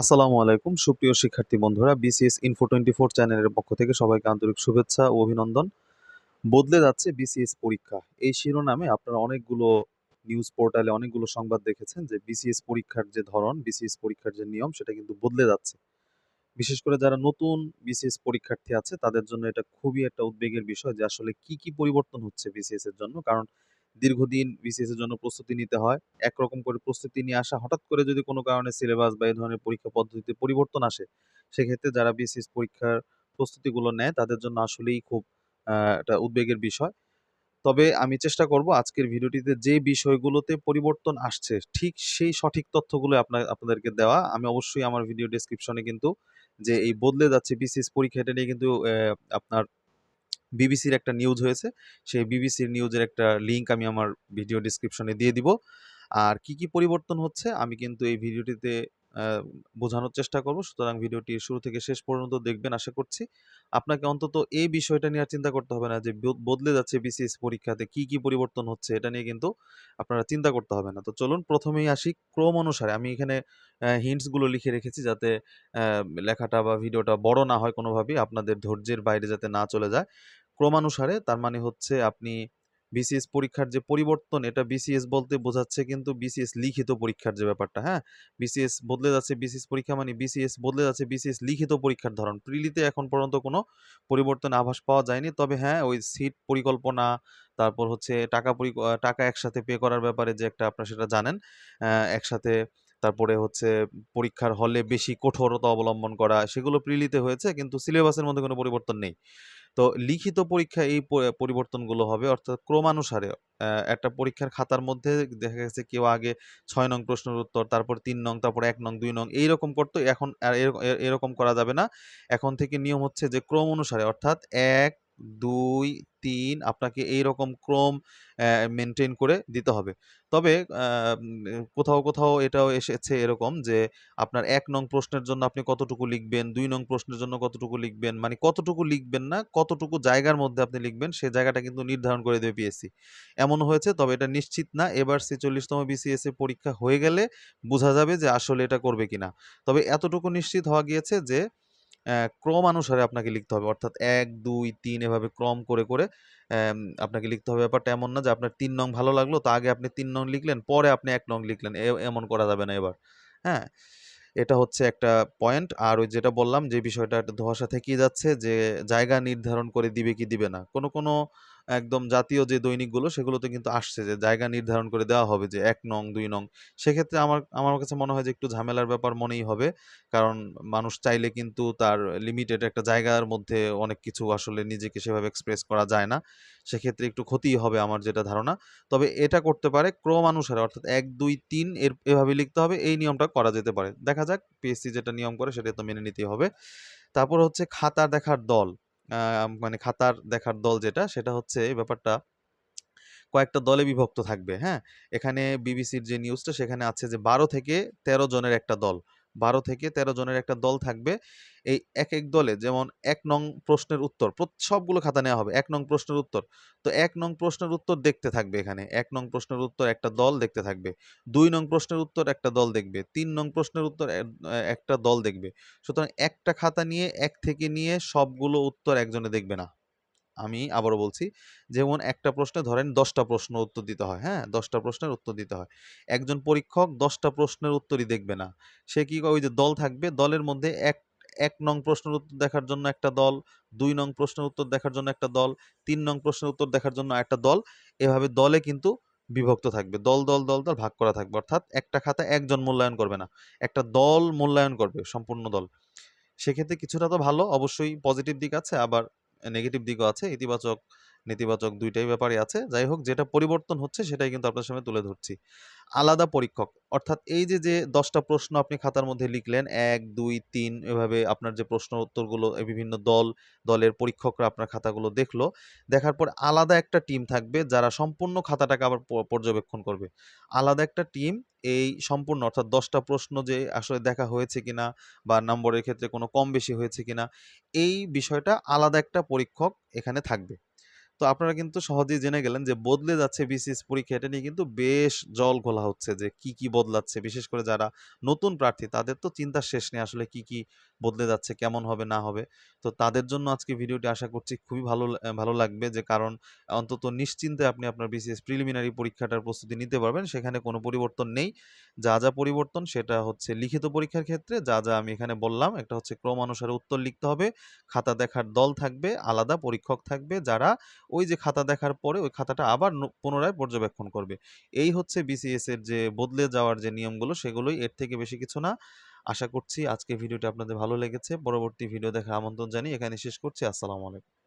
আসসালামু আলাইকুম। সুপ্রিয় শিক্ষার্থী বন্ধুরা বিসিএস ইনফো টোয়েন্টি ফোর চ্যানেলের পক্ষ থেকে সবাইকে আন্তরিক শুভেচ্ছা ও অভিনন্দন। বদলে যাচ্ছে বিসিএস পরীক্ষা। এই শিরোনামে আপনারা অনেকগুলো নিউজ পোর্টালে অনেকগুলো সংবাদ দেখেছেন যে বিসিএস পরীক্ষার যে ধরন বিসিএস পরীক্ষার যে নিয়ম, সেটা কিন্তু বদলে যাচ্ছে। বিশেষ করে যারা নতুন বিসিএস পরীক্ষার্থী আছে, তাদের জন্য এটা খুবই একটা উদ্বেগের বিষয় যে আসলে কি কি পরিবর্তন হচ্ছে বিসিএস এর জন্য। কারণ দীর্ঘদিন বিসিএস এর জন্য প্রস্তুতি নিতে হয়। একরকম করে প্রস্তুতি নিয়ে আসা, হঠাৎ করে যদি কোনো কারণে সিলেবাস বা এই ধরনের পরীক্ষা পদ্ধতিতে পরিবর্তন আসে, সেক্ষেত্রে যারা বিসিএস পরীক্ষার প্রস্তুতিগুলো নেয়, তাদের জন্য আসলেই খুব একটা উদ্বেগের বিষয়। তবে আমি চেষ্টা করব আজকের ভিডিওটিতে যে বিষয়গুলোতে পরিবর্তন আসছে, ঠিক সেই সঠিক তথ্যগুলো আপনার, আপনাদেরকে দেওয়া। আমি অবশ্যই আমার ভিডিও ডেসক্রিপশনে কিন্তু যে এই বদলে যাচ্ছে বিসিএস পরীক্ষা এটা নিয়ে কিন্তু আপনার বিবিসির একটা নিউজ হয়েছে। সেই বিবিসির নিউজের একটা লিংক আমি আমার ভিডিও ডিসক্রিপশনে দিয়ে দিব। আর কি কি পরিবর্তন হচ্ছে, আমি কিন্তু এই ভিডিওটিতে বোঝানোর চেষ্টা করব। সুতরাং ভিডিওটি শুরু থেকে শেষ পর্যন্ত দেখবেন, আশা করছি। আপনাকে অন্তত এই বিষয়টা নিয়ে আর চিন্তা করতে হবে না যে বদলে যাচ্ছে বিসিএস পরীক্ষাতে কি কি পরিবর্তন হচ্ছে, এটা নিয়ে কিন্তু আপনারা চিন্তা করতে হবে না। তো চলুন, প্রথমেই আসি ক্রম অনুসারে। আমি এখানে হিন্টসগুলো লিখে রেখেছি যাতে লেখাটা বা ভিডিওটা বড় না হয় কোনোভাবেই। আপনাদের ধৈর্যের বাইরে যাতে না চলে যায়। ক্রমানুসারে, তার মানে হচ্ছে আপনি বিসিএস পরীক্ষার যে পরিবর্তন, এটা বিসিএস বলতে বোঝাচ্ছে কিন্তু বিসিএস লিখিত পরীক্ষার যে ব্যাপারটা হ্যাঁ? বিসিএস বদলে যাচ্ছে বিসিএস পরীক্ষা মানে বিসিএস বদলে যাচ্ছে বিসিএস লিখিত পরীক্ষার ধরন। প্রিলিতে এখন পর্যন্ত কোনো পরিবর্তন আভাস পাওয়া যায়নি, তবে হ্যাঁ ওই সিট পরিকল্পনা, তারপর হচ্ছে টাকা টাকা একসাথে পে করার ব্যাপারে যে একটা আপনারা সেটা জানেন একসাথে তারপরে হচ্ছে পরীক্ষার হলে বেশি কঠোরতা অবলম্বন করা, সেগুলো প্রিলিতে হয়েছে, কিন্তু সিলেবাসের মধ্যে কোনো পরিবর্তন নেই। তো লিখিত পরীক্ষা এই পরিবর্তনগুলো হবে। অর্থাৎ ক্রমানুসারে একটা পরীক্ষার খাতার মধ্যে দেখা গেছে কেউ আগে ছয় নং প্রশ্নের উত্তর, তারপর তিন নং, তারপর এক নং, দুই নং এইরকম করতো। এখন আর এরক- এরকম করা যাবে না। এখন থেকে নিয়ম হচ্ছে যে ক্রম অনুসারে অর্থাৎ এক, দুই, তিন আপনাকে এইরকম ক্রম মেনটেন করে দিতে হবে। তবে কোথাও কোথাও এটাও এসেছে এরকম যে, আপনার এক নং প্রশ্নের জন্য আপনি কতটুকু লিখবেন, দুই নং প্রশ্নের জন্য কতটুকু লিখবেন মানে কতটুকু লিখবেন না, কতটুকু জায়গার মধ্যে আপনি লিখবেন, সে জায়গাটা কিন্তু নির্ধারণ করে দেবে পিএসসি এমন হয়েছে, তবে এটা নিশ্চিত না, এবার ছেচল্লিশতম বিসিএস এ পরীক্ষা হয়ে গেলে বোঝা যাবে যে আসলে এটা করবে কিনা। তবে এতটুকু নিশ্চিত হওয়া গিয়েছে যে আহ, ক্রমানুসারে আপনাকে লিখতে হবে। অর্থাৎ এক দুই তিন এভাবে ক্রম করে করে আপনাকে লিখতে হবে। ব্যাপারটা এমন না যে আপনার তিন নং ভালো লাগল তা আগে আপনি তিন নং লিখলেন পরে আপনি এক নং লিখলেন এমন করা যাবে না এবার। হ্যাঁ? এটা হচ্ছে একটা পয়েন্ট। আর ওই যেটা বললাম যে বিষয়টা ধোঁয়াশা থেকেই যাচ্ছে যে জায়গা নির্ধারণ করে দিবে কি দিবে না। কোনো কোনো একদম জাতীয় যে দৈনিকগুলো সেগুলোতে কিন্তু আসছে যে জায়গা নির্ধারণ করে দেওয়া হবে যে এক নং, দুই নং। সেক্ষেত্রে আমার আমার কাছে মনে হয় যে একটু ঝামেলার ব্যাপার মনেই হবে। কারণ মানুষ চাইলে কিন্তু তার লিমিটেড একটা জায়গার মধ্যে অনেক কিছু আসলে নিজেকে সেভাবে এক্সপ্রেস করা যায় না। সেক্ষেত্রে একটু ক্ষতিই হবে আমার যেটা ধারণা। তবে এটা করতে পারে ক্রমানুসারে, অর্থাৎ এক, দুই, তিন এর, এভাবে লিখতে হবে, এই নিয়মটা করা যেতে পারে। দেখা যাক পিএসসি যেটা নিয়ম করে সেটা তো মেনে নিতেই হবে। তারপর হচ্ছে খাতা দেখার দল। মানে খাতার দেখার দল যেটা, সেটা হচ্ছে এই ব্যাপারটা কয়েকটা দলে বিভক্ত থাকবে হ্যাঁ? এখানে বিবিসির যে নিউজটা সেখানে আছে যে বারো থেকে তেরো জনের একটা দল। বারো থেকে তেরো জনের একটা দল থাকবে। এই এক এক দলে যেমন এক নং প্রশ্নের উত্তর সবগুলো খাতা নেওয়া হবে, এক নং প্রশ্নের উত্তর। তো এক নং প্রশ্নের উত্তর দেখতে থাকবে এখানে, এক নং প্রশ্নের উত্তর একটা দল দেখতে থাকবে, দুই নং প্রশ্নের উত্তর একটা দল দেখবে, তিন নং প্রশ্নের উত্তর একটা দল দেখবে। সুতরাং একটা খাতা নিয়ে, এক থেকে নিয়ে সবগুলো উত্তর একজনে দেখবে না। আমি আবারও বলছি, যেমন একটা প্রশ্নে ধরেন দশটা প্রশ্ন উত্তর দিতে হয় হ্যাঁ? দশটা প্রশ্নের উত্তর দিতে হয়। একজন পরীক্ষক দশটা প্রশ্নের উত্তরই দেখবে না। সে কি? ওই যে দল থাকবে? দলের মধ্যে এক এক নং প্রশ্নের উত্তর দেখার জন্য একটা দল, দুই নং প্রশ্নের উত্তর দেখার জন্য একটা দল, তিন নং প্রশ্নের উত্তর দেখার জন্য একটা দল, এভাবে দলে কিন্তু বিভক্ত থাকবে। দল দল দল দল ভাগ করা থাকবে। অর্থাৎ একটা খাতা একজন মূল্যায়ন করবে না, একটা দল মূল্যায়ন করবে, সম্পূর্ণ দল। সেক্ষেত্রে কিছুটা তো ভালো, অবশ্যই পজিটিভ দিক আছে, আবার নেগেটিভ দিকও আছে ইতিবাচক নেতিবাচক দুইটাই ব্যাপারই আছে। যাই হোক যেটা পরিবর্তন হচ্ছে সেটাই কিন্তু আপনার সামনে তুলে ধরছি। আলাদা পরীক্ষক, অর্থাৎ এই যে যে দশটা প্রশ্ন আপনি খাতার মধ্যে লিখলেন, এক, দুই, তিন, এভাবে আপনার যে প্রশ্ন উত্তরগুলো বিভিন্ন দল, দলের পরীক্ষকরা আপনার খাতাগুলো দেখল, দেখার পর আলাদা একটা টিম থাকবে যারা সম্পূর্ণ খাতাটাকে আবার পর্যবেক্ষণ করবে। আলাদা একটা টিম, এই সম্পূর্ণ, অর্থাৎ দশটা প্রশ্ন যে আসলে দেখা হয়েছে কিনা বা নম্বরের ক্ষেত্রে কোনো কম বেশি হয়েছে কিনা, এই বিষয়টা আলাদা একটা পরীক্ষক এখানে থাকবে। তো আপনারা কিন্তু সহজেই জেনে গেলেন যে বদলে যাচ্ছে বিসিএস পরীক্ষা এটা নিয়ে কিন্তু বেশ জল ঘোলা হচ্ছে যে কি, কি বদলাচ্ছে। বিশেষ করে যারা নতুন প্রার্থী তাদের তো চিন্তার শেষ নেই আসলে কি, কি বদলে যাচ্ছে, কেমন হবে না হবে। তো তাদের জন্য আজকে ভিডিওটি আশা করছি খুবই ভালো ভালো লাগবে যে কারণ অন্তত নিশ্চিন্তে আপনি আপনার বিসিএস প্রিলিমিনারি পরীক্ষাটার প্রস্তুতি নিতে পারবেন। সেখানে কোনো পরিবর্তন নেই। যা, যা পরিবর্তন সেটা হচ্ছে লিখিত পরীক্ষার ক্ষেত্রে যা, যা আমি এখানে বললাম একটা হচ্ছে ক্রমানুসারে উত্তর লিখতে হবে। খাতা দেখার দল থাকবে, আলাদা পরীক্ষক থাকবে যারা ওই যে খাতা দেখার পরে ওই খাতাটা আবার পুনরায় পর্যবেক্ষণ করবে। এই হচ্ছে বিসিএস এর যে বদলে যাওয়ার যে নিয়মগুলো সেগুলোই এর থেকে বেশি কিছু না। আশা করছি আজকে ভিডিওটি আপনাদের ভালো লেগেছে। পরবর্তী ভিডিও দেখার আমন্ত্রণ জানিয়ে এখানে শেষ করছি। আসসালামু আলাইকুম।